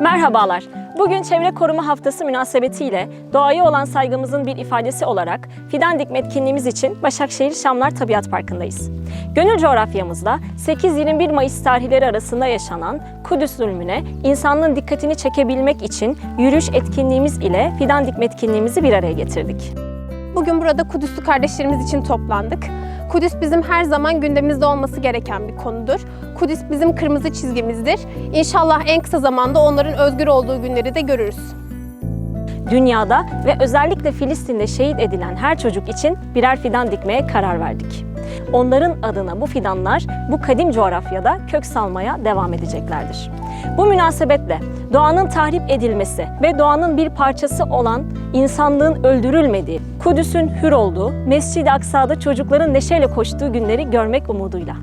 Merhabalar. Bugün Çevre Koruma Haftası münasebetiyle doğaya olan saygımızın bir ifadesi olarak fidan dikme etkinliğimiz için Başakşehir Şamlar Tabiat Parkı'ndayız. Gönül coğrafyamızda 8-21 Mayıs tarihleri arasında yaşanan Kudüs zulmüne insanlığın dikkatini çekebilmek için yürüyüş etkinliğimiz ile fidan dikme etkinliğimizi bir araya getirdik. Bugün burada Kudüslü kardeşlerimiz için toplandık. Kudüs bizim her zaman gündemimizde olması gereken bir konudur. Kudüs bizim kırmızı çizgimizdir. İnşallah en kısa zamanda onların özgür olduğu günleri de görürüz. Dünyada ve özellikle Filistin'de şehit edilen her çocuk için birer fidan dikmeye karar verdik. Onların adına bu fidanlar bu kadim coğrafyada kök salmaya devam edeceklerdir. Bu münasebetle doğanın tahrip edilmesi ve doğanın bir parçası olan insanlığın öldürülmediği, Kudüs'ün hür olduğu, Mescid-i Aksa'da çocukların neşeyle koştuğu günleri görmek umuduyla.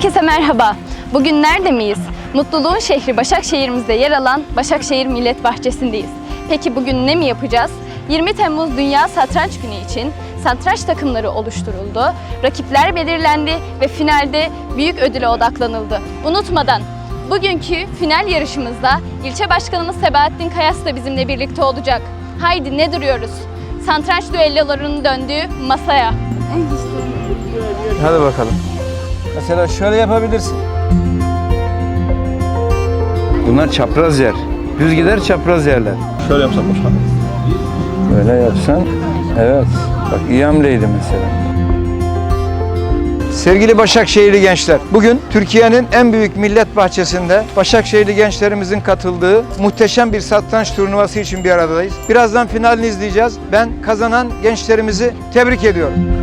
Herkese merhaba. Bugün nerede miyiz? Mutluluğun şehri Başakşehir'imizde yer alan Başakşehir Millet Bahçesi'ndeyiz. Peki bugün ne mi yapacağız? 20 Temmuz Dünya Satranç Günü için satranç takımları oluşturuldu, rakipler belirlendi ve finalde büyük ödüle odaklanıldı. Unutmadan bugünkü final yarışımızda ilçe başkanımız Sebahattin Kayas da bizimle birlikte olacak. Haydi ne duruyoruz? Satranç düellolarının döndüğü masaya. Hadi bakalım. Mesela şöyle yapabilirsin. Bunlar çapraz yer. Düz gider çapraz yerler. Şöyle yapsam başkanım. Böyle yapsan, evet. Bak iyi hamleydi mesela. Sevgili Başakşehirli gençler, bugün Türkiye'nin en büyük millet bahçesinde Başakşehirli gençlerimizin katıldığı muhteşem bir satranç turnuvası için bir aradayız. Birazdan finalini izleyeceğiz. Ben kazanan gençlerimizi tebrik ediyorum.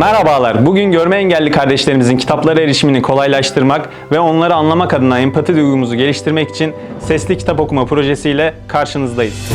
Merhabalar. Bugün görme engelli kardeşlerimizin kitaplara erişimini kolaylaştırmak ve onları anlamak adına empati duygumuzu geliştirmek için sesli kitap okuma projesiyle karşınızdayız.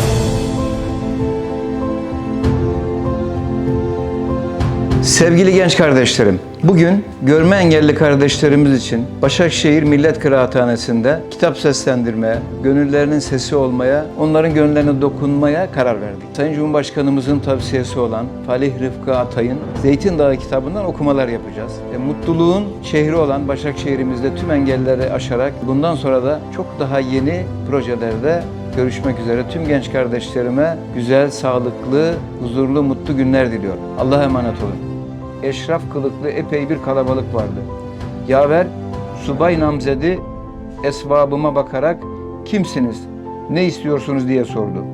Sevgili genç kardeşlerim, bugün görme engelli kardeşlerimiz için Başakşehir Millet Kıraathanesi'nde kitap seslendirmeye, gönüllerinin sesi olmaya, onların gönüllerine dokunmaya karar verdik. Sayın Cumhurbaşkanımızın tavsiyesi olan Falih Rıfkı Atay'ın Zeytin Dağı kitabından okumalar yapacağız. E, mutluluğun şehri olan Başakşehir'imizde tüm engelleri aşarak bundan sonra da çok daha yeni projelerde görüşmek üzere tüm genç kardeşlerime güzel, sağlıklı, huzurlu, mutlu günler diliyorum. Allah'a emanet olun. Eşraf kılıklı epey bir kalabalık vardı. Yaver subay namzedi esvabıma bakarak kimsiniz, ne istiyorsunuz diye sordu.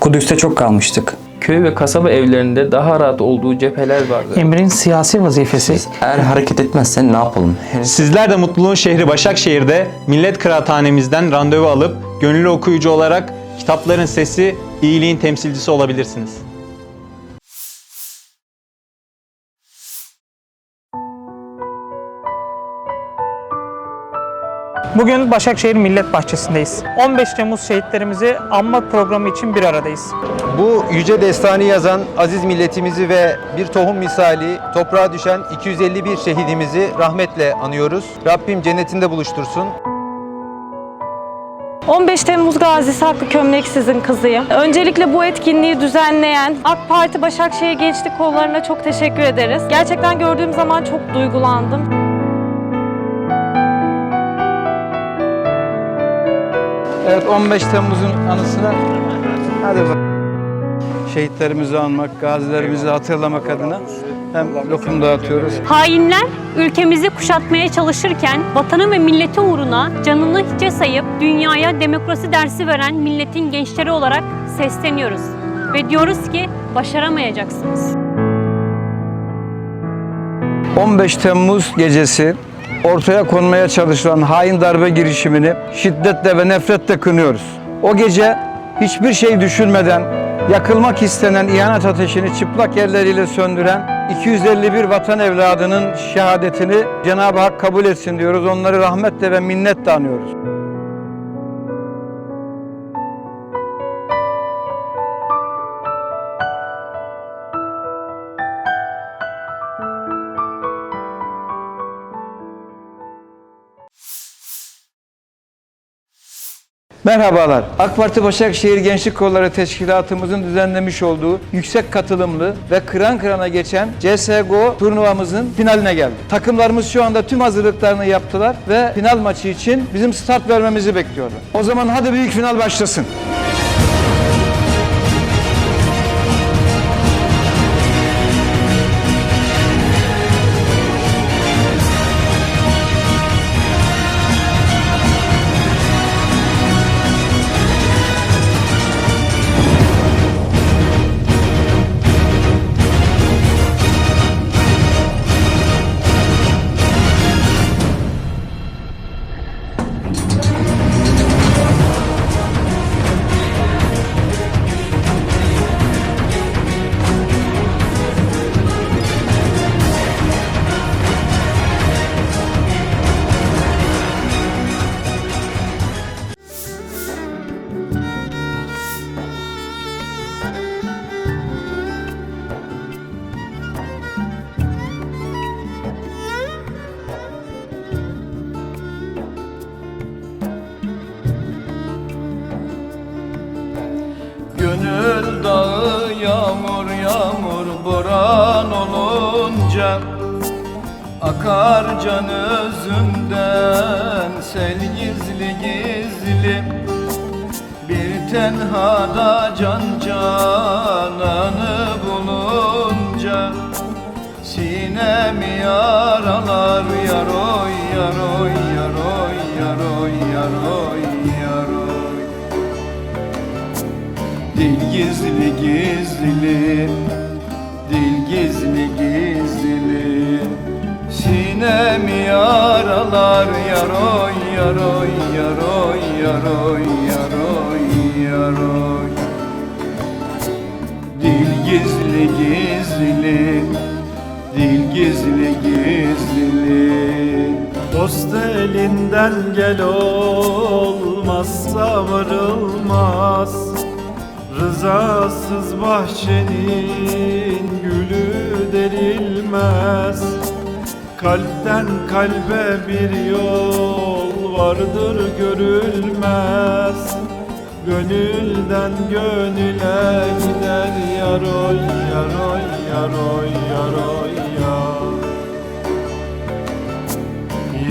Kudüs'te çok kalmıştık. Köy ve kasaba evlerinde daha rahat olduğu cepheler vardı. Emrin siyasi vazifesi Eğer hareket etmezsen ne yapalım? Sizler de mutluluğun şehri Başakşehir'de Millet Kıraathanemizden randevu alıp gönüllü okuyucu olarak kitapların sesi, iyiliğin temsilcisi olabilirsiniz. Bugün Başakşehir Millet Bahçesi'ndeyiz. 15 Temmuz şehitlerimizi anmak programı için bir aradayız. Bu yüce destanı yazan aziz milletimizi ve bir tohum misali toprağa düşen 251 şehidimizi rahmetle anıyoruz. Rabbim cennetinde buluştursun. 15 Temmuz Gazisi Hakkı Kömleksiz'in kızıyım. Öncelikle bu etkinliği düzenleyen AK Parti Başakşehir Gençlik Kolları'na çok teşekkür ederiz. Gerçekten gördüğüm zaman çok duygulandım. Evet 15 Temmuz'un anısına hadi bak. Şehitlerimizi anmak, gazilerimizi hatırlamak adına hem lokum dağıtıyoruz. Hainler ülkemizi kuşatmaya çalışırken vatanı ve milleti uğruna canını hiçe sayıp dünyaya demokrasi dersi veren milletin gençleri olarak sesleniyoruz. Ve diyoruz ki başaramayacaksınız. 15 Temmuz gecesi ortaya konmaya çalışılan hain darbe girişimini şiddetle ve nefretle kınıyoruz. O gece hiçbir şey düşünmeden yakılmak istenen ihanet ateşini çıplak elleriyle söndüren 251 vatan evladının şehadetini Cenab-ı Hak kabul etsin diyoruz. Onları rahmetle ve minnetle anıyoruz. Merhabalar. AK Parti Başakşehir Gençlik Kolları Teşkilatımızın düzenlemiş olduğu yüksek katılımlı ve kıran kırana geçen CSGO turnuvamızın finaline geldi. Takımlarımız şu anda tüm hazırlıklarını yaptılar ve final maçı için bizim start vermemizi bekliyorlar. O zaman hadi büyük final başlasın. Boran olunca Akar can özümden sel gizli gizli. Bir tenhada can cananı bulunca Sinemi yaralar yaroy yaroy yaroy yaroy yaroy yaroy. Dil gizli gizli Dil gizli gizli. Sinemi yaralar yaroy yaroy yaroy yaroy yaroy yaroy. Dil gizli gizli Dil gizli gizli. Dost elinden gel olmazsa varılmaz Rızasız bahçenin gülü derilmez. Kalpten kalbe bir yol vardır görülmez. Gönülden gönüle gider yaroy yaroy yaroy yaroy ya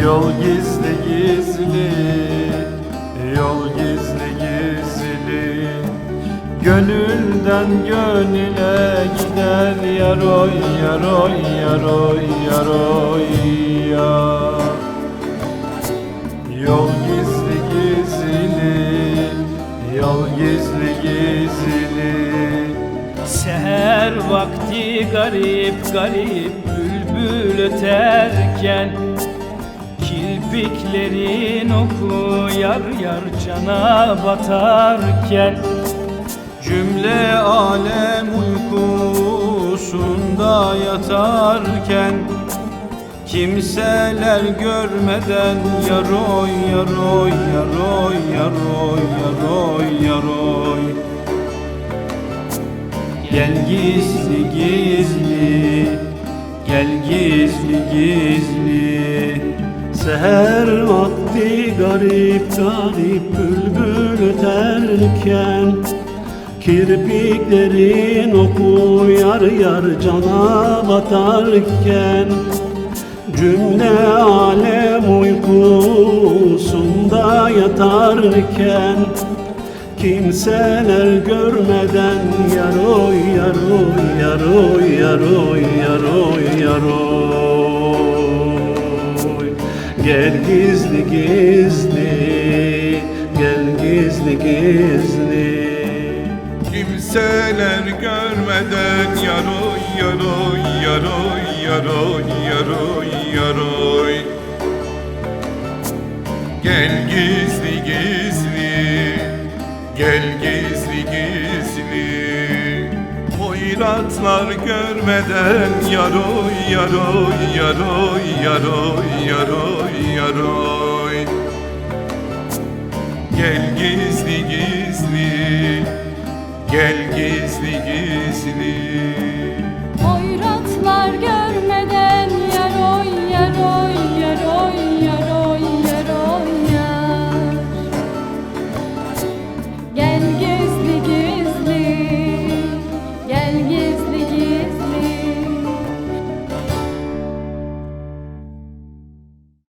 Yol gizli gizli Gönülden gönüle gider yaroy yaroy yaroy yaroy ya Yol gizli gizli Yol gizli gizli. Seher vakti garip garip bülbül öterken Kirpiklerin oku yar yar cana batarken Cümle alem uykusunda yatarken Kimseler görmeden yaroy yaroy yaroy yaroy yaroy yaroy. Gel gizli gizli Gel gizli gizli. Seher vakti garip garip bülbül öterken Kirpiklerin oku yar yar cana batarken Cümle alem uykusunda yatarken Kimseler görmeden yaroy yaroy yaroy yaroy yaroy yaroy. Gel gizli gizli gel gizli gizli Gitseler görmeden yaroy yaroy yaroy yaroy yaroy yaroy. Gel gizli gizli Gel gizli gizli. Hoyratlar görmeden yaroy yaroy yaroy yaroy yaroy yaroy. Gel gizli gizli. Gel gizli gizli